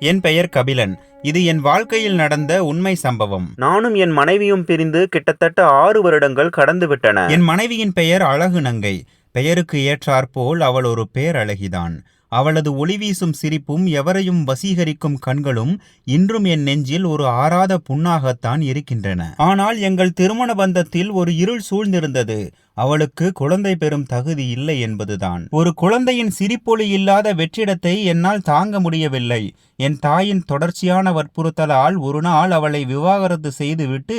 என் பெயர் கபிலன். இது என் வாழ்க்கையில் நடந்த உண்மை சம்பவம். நானும் என் மனைவியும் பிரிந்து கிட்டத்தட்ட ஆறு வருடங்கள் கடந்து விட்டன. என் மனைவியின் பெயர் அழகு நங்கை பெயருக்கு ஏற்றாற்போல் அவள் ஒரு பேரழகிதான். அவளது ஒளி வீசும் சிரிப்பும் எவரையும் வசீகரிக்கும் கண்களும் இன்றும் என் நெஞ்சில் ஒரு ஆறாத புண்ணாகத்தான் இருக்கின்றன. ஆனால் எங்கள் திருமண பந்தத்தில் ஒரு இருள் சூழ்ந்திருந்தது. அவளுக்கு குழந்தை பெறும் தகுதி இல்லை என்பதுதான். ஒரு குழந்தையின் சிரிப்பொலி இல்லாத வெற்றிடத்தை என்னால் தாங்க முடியவில்லை. என் தாயின் தொடர்ச்சியான வற்புறுத்தலால் ஒரு நாள் அவளை விவாகரத்து செய்துவிட்டு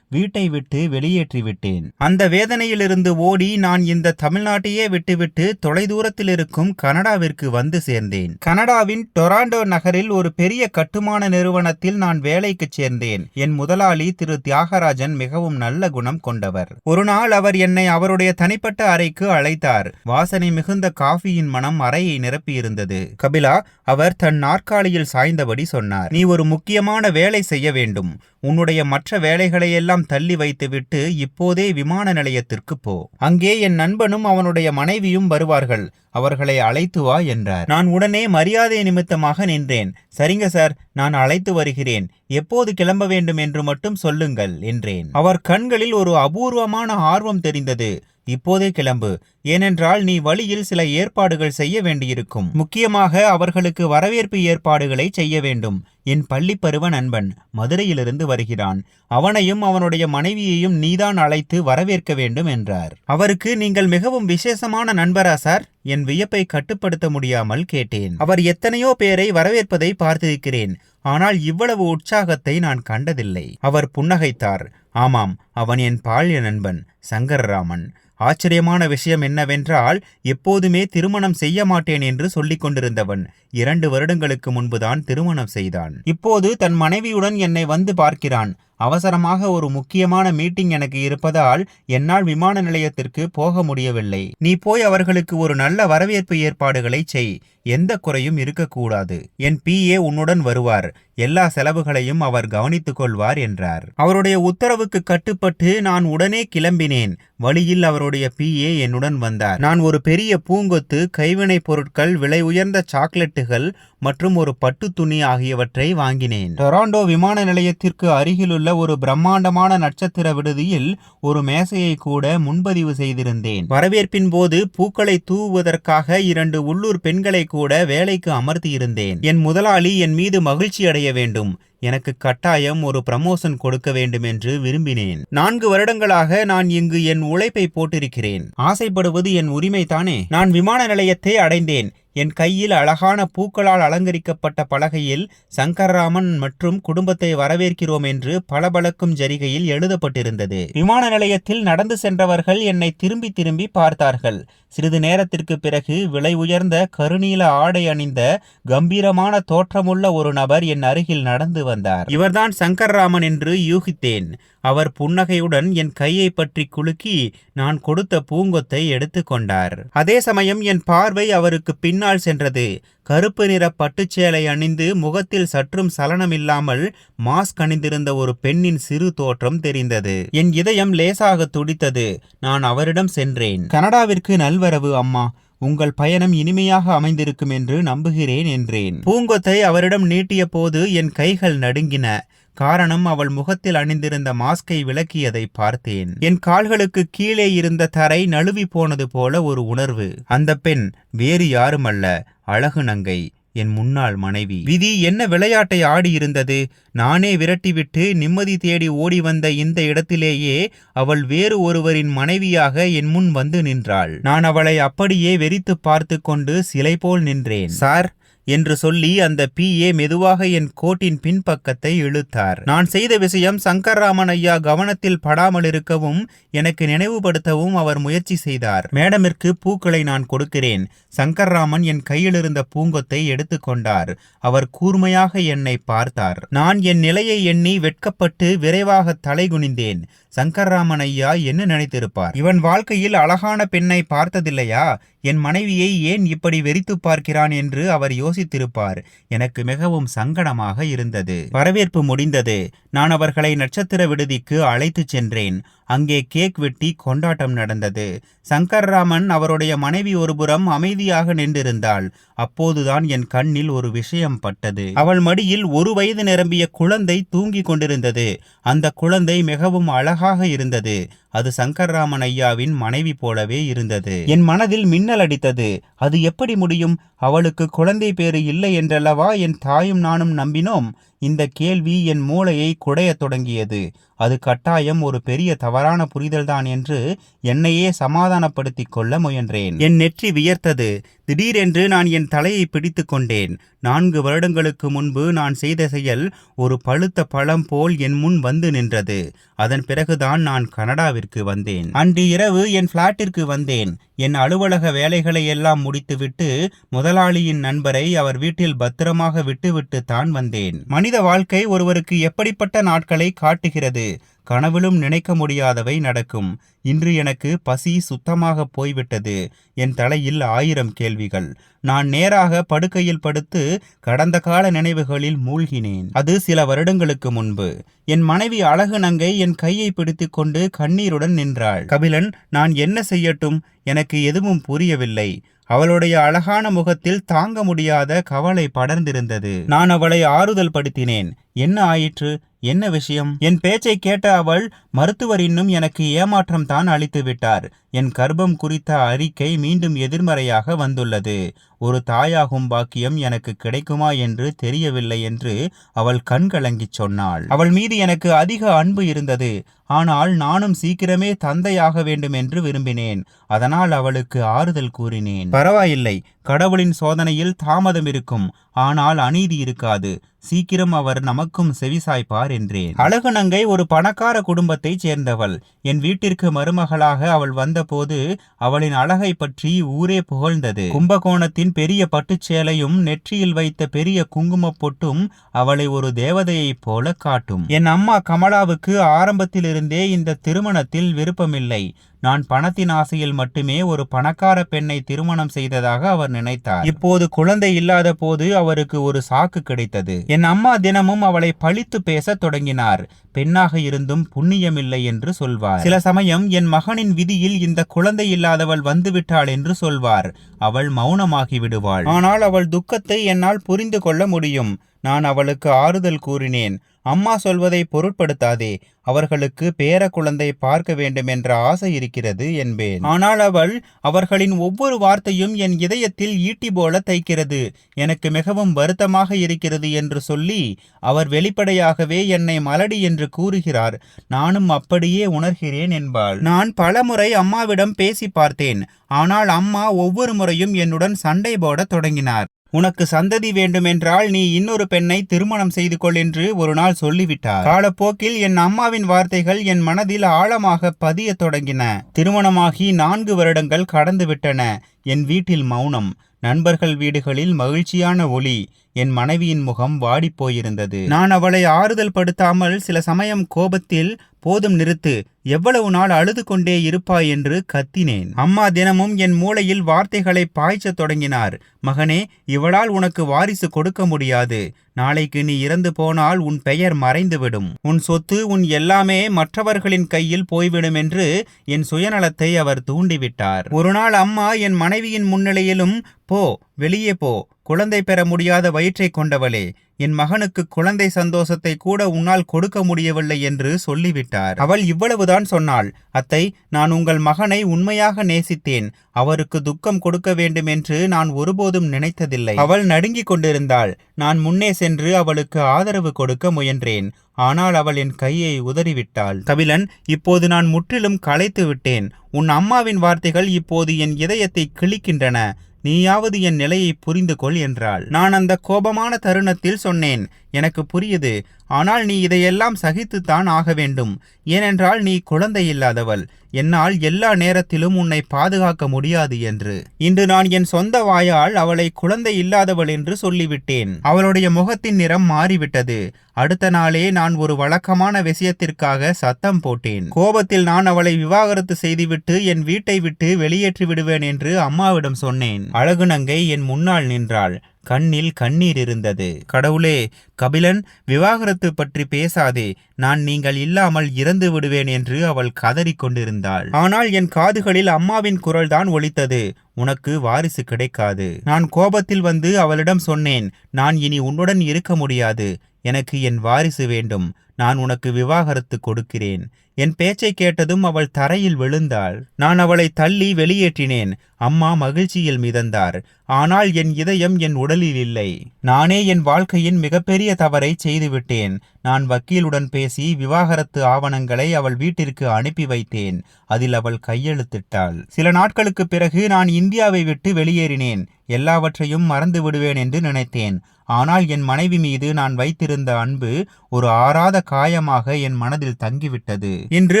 வீட்டை விட்டு வெளியேற்றி விட்டேன் அந்த வேதனையிலிருந்து ஓடி நான் இந்த தமிழ்நாட்டையே விட்டுவிட்டு தொலைதூரத்தில் இருக்கும் கனடாவிற்கு வந்து சேர்ந்தேன். கனடாவின் டொராண்டோ நகரில் ஒரு பெரிய கட்டுமான நிறுவனத்தில் நான் வேலைக்கு சேர்ந்தேன். என் முதலாளி திரு தியாகராஜன் மிகவும் நல்ல குணம் கொண்டவர். ஒரு நாள் அவர் என்னை அவருடைய தனிப்பட்ட அறைக்கு அழைத்தார். வாசனை மிகுந்த காஃபியின் மனம் அறையை நிரப்பியிருந்தது. கபிலா அவர் தன் நாற்காலியில் சாய்ந்தபடி சொன்னார். நீ ஒரு முக்கியமான வேலை செய்ய வேண்டும். உன்னுடைய மற்ற வேலைகளையெல்லாம் தள்ளி வைத்துவிட்டு இப்போதே விமான நிலையத்திற்கு போ. அங்கே என் நண்பனும் அவனுடைய மனைவியும் வருவார்கள். அவர்களை அழைத்து வா என்றார். நான் உடனே மரியாதை நிமித்தமாக நின்றேன். சரிங்க சார். நான் அழைத்து வருகிறேன். எப்போது கிளம்ப வேண்டும் என்று மட்டும் சொல்லுங்கள் என்றேன். அவர் கண்களில் ஒரு அபூர்வமான ஆர்வம் தெரிந்தது. இப்போதே கிளம்பு. ஏனென்றால் நீ வழியில் சில ஏற்பாடுகள் செய்ய வேண்டியிருக்கும். முக்கியமாக அவர்களுக்கு வரவேற்பு ஏற்பாடுகளை செய்ய வேண்டும். என் பள்ளிப்பருவ நண்பன் மதுரையிலிருந்து வருகிறான். அவனையும் அவனுடைய மனைவியையும் நீதான் அழைத்து வரவேற்க வேண்டும் என்றார். அவருக்கு நீங்கள் மிகவும் விசேஷமான நண்பரா சார்? என் வியப்பை கட்டுப்படுத்த முடியாமல் கேட்டேன். அவர் எத்தனையோ பேரை வரவேற்பதை பார்த்திருக்கிறேன். ஆனால் இவ்வளவு உற்சாகத்தை நான் கண்டதில்லை. அவர் புன்னகைத்தார். ஆமாம் அவன் என் பால்ய நண்பன் சங்கரராமன். ஆச்சரியமான விஷயம் என்னவென்றால் எப்போதுமே திருமணம் செய்ய மாட்டேன் என்று சொல்லிக் கொண்டிருந்தவன் இரண்டு வருடங்களுக்கு முன்புதான் திருமணம் செய்தான். இப்போது தன் மனைவியுடன் என்னை வந்து பார்க்கிறான். அவசரமாக ஒரு முக்கியமான மீட்டிங் எனக்கு இருப்பதால் என்னால் விமான நிலையத்திற்கு போக முடியவில்லை. நீ போய் அவர்களுக்கு ஒரு நல்ல வரவேற்பு ஏற்பாடுகளை செய். எந்த குறையும் இருக்கக்கூடாது. என் பிஏ உன்னுடன் வருவார். எல்லா செலவுகளையும் அவர் கவனித்துக் கொள்வார் என்றார். அவருடைய உத்தரவுக்கு கட்டுப்பட்டு நான் உடனே கிளம்பினேன். வழியில் அவருடைய பிஏ என்னுடன் வந்தார். நான் ஒரு பெரிய பூங்கொத்து கைவினைப் பொருட்கள் விலை உயர்ந்த சாக்லேட்டுகள் மற்றும் ஒரு பட்டு துணி ஆகியவற்றை வாங்கினேன். டொராண்டோ விமான நிலையத்திற்கு அருகிலுள்ள ஒரு பிரம்மாண்டமான நட்சத்திர விடுதியில் ஒரு மேசையை கூட முன்பதிவு செய்திருந்தேன். வரவேற்பின் போது பூக்களை தூவுவதற்காக இரண்டு உள்ளூர் பெண்களை கூட வேலைக்கு அமர்த்தியிருந்தேன். என் முதலாளி என் மீது மகிழ்ச்சி அடைய வேண்டும். எனக்கு கட்டாயம் ஒரு ப்ரமோஷன் கொடுக்க வேண்டும் என்று விரும்பினேன். நான்கு வருடங்களாக நான் இங்கு என் உழைப்பை போட்டிருக்கிறேன். ஆசைப்படுவது என் உரிமை தானே நான் விமான நிலையத்தை அடைந்தேன். என் கையில் அழகான பூக்களால் அலங்கரிக்கப்பட்ட பலகையில் சங்கர்ராமன் மற்றும் குடும்பத்தை வரவேற்கிறோம் என்று பளபளக்கும் ஜரிகையில் எழுதப்பட்டிருந்தது. விமான நிலையத்தில் நடந்து சென்றவர்கள் என்னை திரும்பி திரும்பி பார்த்தார்கள். சிறிது நேரத்திற்கு பிறகு விலை உயர்ந்த கருநீல ஆடை அணிந்த கம்பீரமான தோற்றமுள்ள ஒரு நபர் என் அருகில் நடந்து வந்தார். இவர்தான் சங்கர்ராமன் என்று யூகித்தேன். அவர் புன்னகையுடன் என் கையை பற்றி குலுக்கி நான் கொடுத்த பூங்கொத்தை எடுத்துக்கொண்டார் அதே சமயம் என் பார்வை அவருக்கு பின்னால் சென்றது. கருப்பு நிற பட்டுச்சேலை அணிந்து முகத்தில் சற்றும் சலனமில்லாமல் மாஸ்க் அணிந்திருந்த ஒரு பெண்ணின் சிறு தோற்றம் தெரிந்தது. என் இதயம் லேசாக துடித்தது. நான் அவரிடம் சென்றேன். கனடாவிற்கு நல்வரவு அம்மா. உங்கள் பயணம் இனிமையாக அமைந்திருக்கும் என்று நம்புகிறேன் என்றேன். பூங்கொத்தை அவரிடம் நீட்டிய போது என் கைகள் நடுங்கின. காரணம் அவள் முகத்தில் அணிந்திருந்த மாஸ்கை விளக்கியதை பார்த்தேன். என் கால்களுக்கு கீழே இருந்த தரை நழுவி போனது போல ஒரு உணர்வு. அந்த பெண் வேறு யாருமல்ல அழகு நங்கை என் முன்னாள் மனைவி. விதி என்ன விளையாட்டை ஆடியிருந்தது? நானே விரட்டிவிட்டு நிம்மதி தேடி ஓடி வந்த இந்த இடத்திலேயே அவள் வேறு ஒருவரின் மனைவியாக என் முன் வந்து நின்றாள். நான் அவளை அப்படியே வெறித்து பார்த்து கொண்டு சிலை போல் நின்றேன். சார் என்று சொல்லி அந்த பிஏ மெதுவாக என் கோட்டின் பின்பக்கத்தை இழுத்தார். நான் செய்த விஷயம் சங்கர்ராமன் ஐயா கவனத்தில் படாமல் இருக்கவும் எனக்கு நினைவுபடுத்தவும் அவர் முயற்சி செய்தார். மேடமிற்கு பூக்களை நான் கொடுக்கிறேன். சங்கர்ராமன் என் கையிலிருந்த பூங்கொத்தை எடுத்துக்கொண்டார் அவர் கூர்மையாக என்னை பார்த்தார். நான் என் நிலையை எண்ணி வெட்கப்பட்டு விரைவாக தலைகுனிந்தேன். சங்கர்ராமன் ஐயா என்ன நினைத்திருப்பார்? இவன் வாழ்க்கையில் அழகான பெண்ணை பார்த்ததில்லையா? என் மனைவியை ஏன் இப்படி வெறித்து பார்க்கிறான் என்று அவர் யோசி யோசித்திருப்பார். எனக்கு மிகவும் சங்கடமாக இருந்தது. வரவேற்பு முடிந்தது. நான் அவர்களை நட்சத்திர விடுதிக்கு அழைத்துச் சென்றேன். அங்கே கேக் வெட்டி கொண்டாட்டம் நடந்தது. சங்கர்ராமன் அவருடைய மனைவி ஒருபுறம் அமைதியாக நின்றிருந்தாள். அப்போதுதான் என் கண்ணில் ஒரு விஷயம் பட்டது. அவள் மடியில் ஒரு வயது நிரம்பிய குழந்தை தூங்கிக் கொண்டிருந்தது. அந்த குழந்தை மிகவும் அழகாக இருந்தது. அது சங்கர்ராமன் ஐயாவின் மனைவி போலவே இருந்தது. என் மனதில் மின்னல் அடித்தது. அது எப்படி முடியும்? அவளுக்கு குழந்தை பேறு இல்லை என்றல்லவா? என் தாயும் நானும் நம்பினோம். இந்த கேள்வி என் மூளையை குடையத் தொடங்கியது. அது கட்டாயம் ஒரு பெரிய தவறான புரிதல்தான் என்று என்னையே சமாதானப்படுத்தி கொள்ள முயன்றேன். என் நெற்றி வியர்த்தது. திடீரென்று நான் என் தலையை பிடித்து கொண்டேன். நான்கு வருடங்களுக்கு முன்பு நான் செய்த செயல் ஒரு பழுத்த பழம் போல் என் முன் வந்து நின்றது. அதன் பிறகுதான் நான் கனடாவிற்கு வந்தேன். அன்று இரவு என் பிளாட்டிற்கு வந்தேன். என் அலுவலக வேலைகளை எல்லாம் முடித்துவிட்டு முதலாளியின் நண்பரை அவர் வீட்டில் பத்திரமாக விட்டுவிட்டு தான் வந்தேன். மனித வாழ்க்கை ஒருவருக்கு எப்படிப்பட்ட நாட்களை காட்டுகிறது? கனவிலும் நினைக்க முடியாதவை நடக்கும். இன்று எனக்கு பசி சுத்தமாக போய்விட்டது. என் தலையில் ஆயிரம் கேள்விகள். நான் நேராக படுக்கையில் படுத்து கடந்த கால நினைவுகளில் மூழ்கினேன். அது சில வருடங்களுக்கு முன்பு. என் மனைவி அழகு நங்கை என் கையை பிடித்துக்கொண்டு கண்ணீருடன் நின்றாள். கபிலன் நான் என்ன செய்யட்டும்? எனக்கு எதுவும் புரியவில்லை. அவளுடைய அழகான முகத்தில் தாங்க முடியாத கவலை படர்ந்திருந்தது. நான் அவளை ஆறுதல் படுத்தினேன். என்ன ஆயிற்று? என்ன விஷயம்? என் பேச்சை கேட்ட அவள் மருத்துவர் இன்னும் எனக்கு ஏமாற்றம் தான் அளித்து விட்டார் என் கர்ப்பம் குறித்த அறிக்கை மீண்டும் எதிர்மறையாக வந்துள்ளது. ஒரு தாயாகும் பாக்கியம் எனக்கு கிடைக்குமா என்று தெரியவில்லை என்று அவள் கண்கலங்கிச் சொன்னாள். அவள் மீது எனக்கு அதிக அன்பு இருந்தது. ஆனால் நானும் சீக்கிரமே தந்தையாக வேண்டும் என்று விரும்பினேன். அதனால் அவளுக்கு ஆறுதல் கூறினேன். பரவாயில்லை. கடவுளின் சோதனையில் தாமதம் இருக்கும். ஆனால் அநீதி இருக்காது. சீக்கிரம் அவர் நமக்கும் செவிசாய்ப்பார் என்றேன். அழகு நங்கை ஒரு பணக்கார குடும்பத்தைச் சேர்ந்தவள். என் வீட்டிற்கு மருமகளாக அவள் வந்தபோது அவளின் அழகை பற்றி ஊரே புகழ்ந்தது. கும்பகோணத்தின் பெரிய பட்டுச்சேலையும் நெற்றியில் வைத்த பெரிய குங்குமப் பொட்டும் அவளை ஒரு தேவதையைப் போல காட்டும். என் அம்மா கமலாவுக்கு ஆரம்பத்திலிருந்தே இந்த திருமணத்தில் விருப்பமில்லை. நான் பணத்தின் ஆசையில் மட்டுமே ஒரு பணக்கார பெண்ணை திருமணம் செய்ததாக அவர் நினைத்தார். இப்போது குழந்தை இல்லாத போது அவருக்கு ஒரு சாக்கு கிடைத்தது. என் அம்மா தினமும் அவளை பழித்து பேசத் தொடங்கினார். பெண்ணாக இருந்தும் புண்ணியமில்லை என்று சொல்வார். சில சமயம் என் மகனின் விதியில் இந்த குழந்தை இல்லாதவள் வந்துவிட்டாள் என்று சொல்வார். அவள் மௌனமாகி விடுவாள். ஆனால் அவள் துக்கத்தை என்னால் புரிந்து கொள்ள முடியும். நான் அவளுக்கு ஆறுதல் கூறினேன். அம்மா சொல்வதை பொருட்படுத்தாதே அவர்களுக்கு பேர குழந்தை பார்க்க வேண்டும் என்ற ஆசை இருக்கிறது என்பேன். ஆனால் அவள் அவர்களின் ஒவ்வொரு வார்த்தையும் என் இதயத்தில் ஈட்டி போல தைக்கிறது. எனக்கு மிகவும் வருத்தமாக இருக்கிறது என்று சொல்லி அவர் வெளிப்படையாகவே என்னை மலடி என்று கூறுகிறார். நானும் அப்படியே உணர்கிறேன் என்பாள். நான் பலமுறை அம்மாவிடம் பேசி பார்த்தேன். ஆனால் அம்மா ஒவ்வொரு முறையும் என்னுடன் சண்டை போட தொடங்கினார். உனக்கு சந்ததி வேண்டுமென்றால் நீ இன்னொரு பெண்ணை திருமணம் செய்து கொள் என்று ஒரு நாள் சொல்லிவிட்டார். காலப்போக்கில் என் அம்மாவின் வார்த்தைகள் என் மனதில் ஆழமாக பதியத் தொடங்கின. திருமணமாகி நான்கு வருடங்கள் கடந்துவிட்டன. என் வீட்டில் மௌனம். நண்பர்கள் வீடுகளில் மகிழ்ச்சியான ஒளி. என் மனைவியின் முகம் வாடிப்போயிருந்தது. நான் அவளை ஆறுதல் படுத்தாமல் சில சமயம் கோபத்தில் போதும் நிறுத்து எவ்வளவு நாள் அழுது கொண்டே இருப்பாய்? என்று கத்தினேன். அம்மா தினமும் என் மூளையில் வார்த்தைகளை பாய்ச்சத் தொடங்கினார். மகனே இவளால் உனக்கு வாரிசு கொடுக்க முடியாது. நாளைக்கு நீ இறந்து போனால் உன் பெயர் மறைந்துவிடும். உன் சொத்து உன் எல்லாமே மற்றவர்களின் கையில் போய்விடும் என்று என் சுயநலத்தை அவர் தூண்டிவிட்டார். ஒரு நாள் அம்மா என் மனைவியின் முன்னிலையிலும் போ வெளியே போ குழந்தை பெற முடியாத வயிற்றை கொண்டவளே என் மகனுக்கு குழந்தை சந்தோஷத்தை கூட உன்னால் கொடுக்க முடியவில்லை என்று சொல்லிவிட்டார். அவள் இவ்வளவுதான் சொன்னாள் அத்தை நான் உங்கள் மகனை உண்மையாக நேசித்தேன் அவருக்கு துக்கம் கொடுக்க வேண்டும் என்று நான் ஒருபோதும் நினைத்ததில்லை. அவள் நடுங்கிக் கொண்டிருந்தாள் நான் முன்னே சென்று அவளுக்கு ஆதரவு கொடுக்க முயன்றேன் ஆனால் அவள் என் கையை உதறிவிட்டாள். கபிலன் இப்போது நான் முற்றிலும் களைத்து விட்டேன் உன் அம்மாவின் வார்த்தைகள் இப்போது என் இதயத்தை கிழிக்கின்றன நீயாவது என் நிலையை புரிந்து கொள் என்றாள். நான் அந்த கோபமான தருணத்தில் சொன்னேன் எனக்கு புரியுது. ஆனால் நீ இதையெல்லாம் சகித்துத்தான் ஆக வேண்டும். ஏனென்றால் நீ குழந்தை இல்லாதவள். என்னால் எல்லா நேரத்திலும் உன்னை பாதுகாக்க முடியாது என்று. இன்று நான் என் சொந்த வாயால் அவளை குழந்தை இல்லாதவள் என்று சொல்லிவிட்டேன். அவளுடைய முகத்தின் நிறம் மாறிவிட்டது. அடுத்த நாளே நான் ஒரு வழக்கமான விஷயத்திற்காக சத்தம் போட்டேன். கோபத்தில் நான் அவளை விவாகரத்து செய்துவிட்டு என் வீட்டை விட்டு வெளியேற்றி விடுவேன் என்று அம்மாவிடம் சொன்னேன். அழகுநங்கை என் முன்னால் நின்றாள். கண்ணில் கண்ணீர் இருந்தது. கடவுளே கபிலன் விவாகரத்து பற்றி பேசாதே. நான் நீங்கள் இல்லாமல் இறந்து விடுவேன் என்று அவள் கதறிக்கொண்டிருந்தாள் ஆனால் என் காதுகளில் அம்மாவின் குரல்தான் ஒலித்தது. உனக்கு வாரிசு கிடைக்காது. நான் கோபத்தில் வந்து அவளிடம் சொன்னேன் நான் இனி உன்னுடன் இருக்க முடியாது. எனக்கு என் வாரிசு வேண்டும். நான் உனக்கு விவாகரத்து கொடுக்கிறேன். என் பேச்சை கேட்டதும் அவள் தரையில் விழுந்தாள். நான் அவளை தள்ளி வெளியேற்றினேன். அம்மா மகிழ்ச்சியில் மிதந்தார். ஆனால் என் இதயம் என் உடலில் இல்லை. நானே என் வாழ்க்கையின் மிகப்பெரிய தவறை செய்துவிட்டேன். நான் வக்கீலுடன் பேசி விவாகரத்து ஆவணங்களை அவள் வீட்டிற்கு அனுப்பி வைத்தேன். அதில் அவள் கையெழுத்திட்டாள். சில நாட்களுக்கு பிறகு நான் இந்தியாவை விட்டு வெளியேறினேன். எல்லாவற்றையும் மறந்து விடுவேன் என்று நினைத்தேன். ஆனால் என் மனைவி மீது நான் வைத்திருந்த அன்பு ஒரு ஆறாத காயமாக என் மனதில் தங்கிவிட்டது. இன்று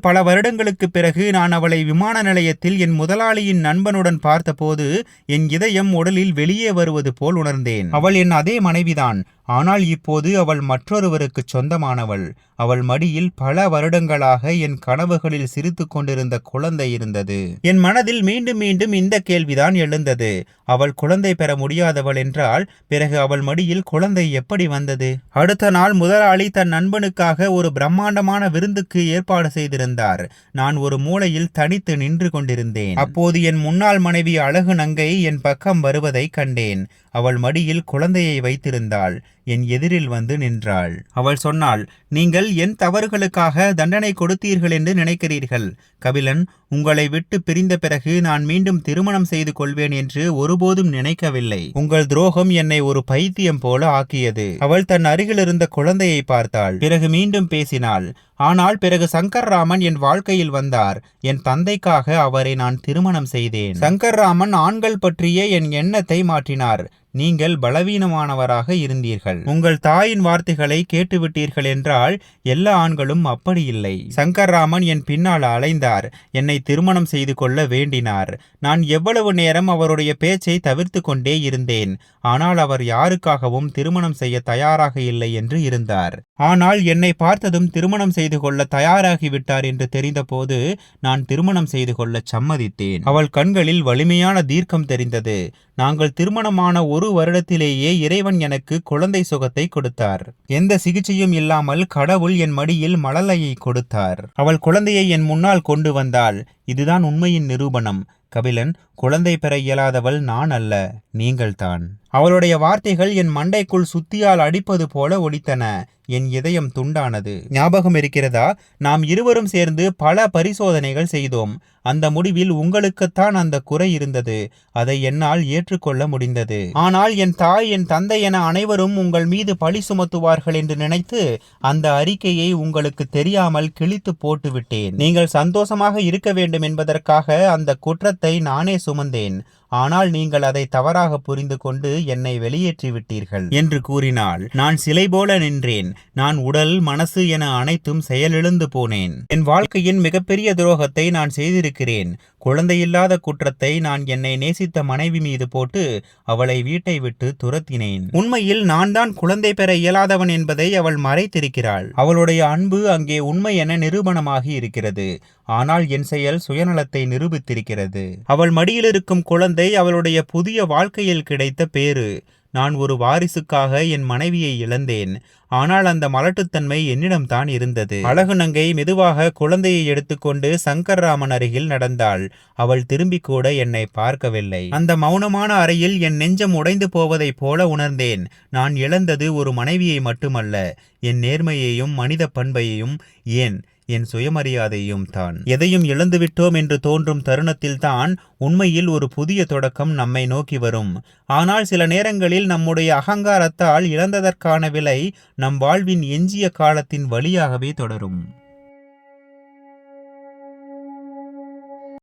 பல வருடங்களுக்கு பிறகு நான் அவளை விமான நிலையத்தில் என் முதலாளியின் நண்பனுடன் பார்த்தபோது என் இதயம் உடலில் வெளியே வருவது போல் உணர்ந்தேன். அவள் என் அதே மனைவிதான். ஆனால் இப்போது அவள் மற்றொருவருக்கு சொந்தமானவள். அவள் மடியில் பல வருடங்களாக என் கனவுகளில் சிரித்து கொண்டிருந்த குழந்தை இருந்தது. என் மனதில் மீண்டும் மீண்டும் இந்த கேள்விதான் எழுந்தது. அவள் குழந்தை பெற முடியாதவள் என்றால் பிறகு அவள் மடியில் குழந்தை எப்படி வந்தது? அடுத்த நாள் முதலாளி தன் நண்பனுக்காக ஒரு பிரம்மாண்டமான விருந்துக்கு ஏற்பாடு செய்திருந்தார். நான் ஒரு மூலையில் தனித்து நின்று கொண்டிருந்தேன். அப்போது என் முன்னாள் மனைவி அழகு நங்கை என் பக்கம் வருவதை கண்டேன். அவள் மடியில் குழந்தையை வைத்திருந்தாள். என் எதிரில் வந்து நின்றாள். அவள் சொன்னாள் நீங்கள் என் தவறுகளுக்காக தண்டனை கொடுத்தீர்கள் என்று நினைக்கிறீர்கள். கபிலன் உங்களை விட்டு பிரிந்த பிறகு நான் மீண்டும் திருமணம் செய்து கொள்வேன் என்று ஒருபோதும் நினைக்கவில்லை. உங்கள் துரோகம் என்னை ஒரு பைத்தியம் போல ஆக்கியது. அவள் தன் அருகில் இருந்த குழந்தையை பார்த்தாள். பிறகு மீண்டும் பேசினாள் ஆனால் பிறகு சங்கர்ராமன் என் வாழ்க்கையில் வந்தார். என் தந்தைக்காக அவரை நான் திருமணம் செய்தேன். சங்கர்ராமன் ஆண்கள் பற்றிய என் எண்ணத்தை மாற்றினார். நீங்கள் பலவீனமானவராக இருந்தீர்கள். உங்கள் தாயின் வார்த்தைகளை கேட்டுவிட்டீர்கள் என்றால் எல்லா ஆண்களும் அப்படி இல்லை. சங்கர்ராமன் என் பின்னால் அலைந்தார். என்னை திருமணம் செய்து கொள்ள வேண்டினார். நான் எவ்வளவு நேரம் அவருடைய பேச்சை தவிர்த்து கொண்டே இருந்தேன். ஆனால் அவர் யாருக்காகவும் திருமணம் செய்ய தயாராக இல்லை என்று இருந்தார். ஆனால் என்னை பார்த்ததும் திருமணம் செய்து கொள்ள தயாராகிவிட்டார் என்று தெரிந்தபோது நான் திருமணம் செய்து கொள்ள சம்மதித்தேன். அவள் கண்களில் வலிமையான தீர்க்கம் தெரிந்தது. நாங்கள் திருமணமான ஒரு ஒரு வருடத்திலேயே இறைவன் எனக்கு குழந்தை சுகத்தை கொடுத்தார். எந்த சிகிச்சையும் இல்லாமல் கடவுள் என் மடியில் மழலையை கொடுத்தார். அவள் குழந்தையை என் முன்னால் கொண்டு வந்தாள். இதுதான் உண்மையின் நிரூபணம். கபிலன் குழந்தை பெற இயலாதவள் நான் அல்ல நீங்கள்தான். அவளுடைய வார்த்தைகள் என் மண்டைக்குள் சுத்தியால் அடிப்பது போல ஒலித்தன. என் இதயம் துண்டானது. ஞாபகம் இருக்கிறதா? நாம் இருவரும் சேர்ந்து பல பரிசோதனைகள் செய்தோம். அந்த முடிவில் உங்களுக்குத்தான் அந்த குறை இருந்தது. அதை என்னால் ஏற்றுக்கொள்ள முடிந்தது. ஆனால் என் தாய் என் தந்தை என அனைவரும் உங்கள் மீது பழி சுமத்துவார்கள் என்று நினைத்து அந்த அறிக்கையை உங்களுக்கு தெரியாமல் கிழித்து போட்டுவிட்டேன். நீங்கள் சந்தோஷமாக இருக்க வேண்டும் என்பதற்காக அந்த குற்றத்தை நானே சுமந்தேன். ஆனால் நீங்கள் அதை தவறாக புரிந்து கொண்டு என்னை வெளியேற்றி விட்டீர்கள் என்று கூறினாள் நான் சிலை போல நின்றேன். நான் உடல் மனசு என அனைத்தும் செயலிழந்து போனேன். என் வாழ்க்கையின் மிகப்பெரிய துரோகத்தை நான் செய்திருக்கிறேன். குழந்தையில்லாத குற்றத்தை நான் என்னை நேசித்த மனைவி மீது போட்டு அவளை வீட்டை விட்டு துரத்தினேன். உண்மையில் நான் தான் குழந்தை பெற இயலாதவன் என்பதை அவள் மறைத்திருக்கிறாள். அவளுடைய அன்பு அங்கே உண்மை என நிரூபணமாகி இருக்கிறது. ஆனால் என் செயல் சுயநலத்தை நிரூபித்திருக்கிறது. அவள் மடியில் இருக்கும் குழந்தை அவளுடைய புதிய வாழ்க்கையில் கிடைத்த பேறு. நான் ஒரு வாரிசுக்காக என் மனைவியை இழந்தேன். ஆனால் அந்த மலட்டுத்தன்மை என்னிடம்தான் இருந்தது. அழகு நங்கை மெதுவாக குழந்தையை எடுத்துக்கொண்டு சங்கர்ராமன் அருகில் நடந்தாள். அவள் திரும்பி கூட என்னை பார்க்கவில்லை. அந்த மௌனமான அறையில் என் நெஞ்சம் உடைந்து போவதைப் போல உணர்ந்தேன். நான் இழந்தது ஒரு மனைவியை மட்டுமல்ல என் நேர்மையையும் மனித பண்பையையும் ஏன்? என் சுயமரியாதையும் தான். எதையும் இழந்துவிட்டோம் என்று தோன்றும் தருணத்தில்தான் உண்மையில் ஒரு புதிய தொடக்கம் நம்மை நோக்கி வரும். ஆனால் சில நேரங்களில் நம்முடைய அகங்காரத்தால் இழந்ததற்கான விலை நம் வாழ்வின் எஞ்சிய காலத்தின் வழியாகவே தொடரும்.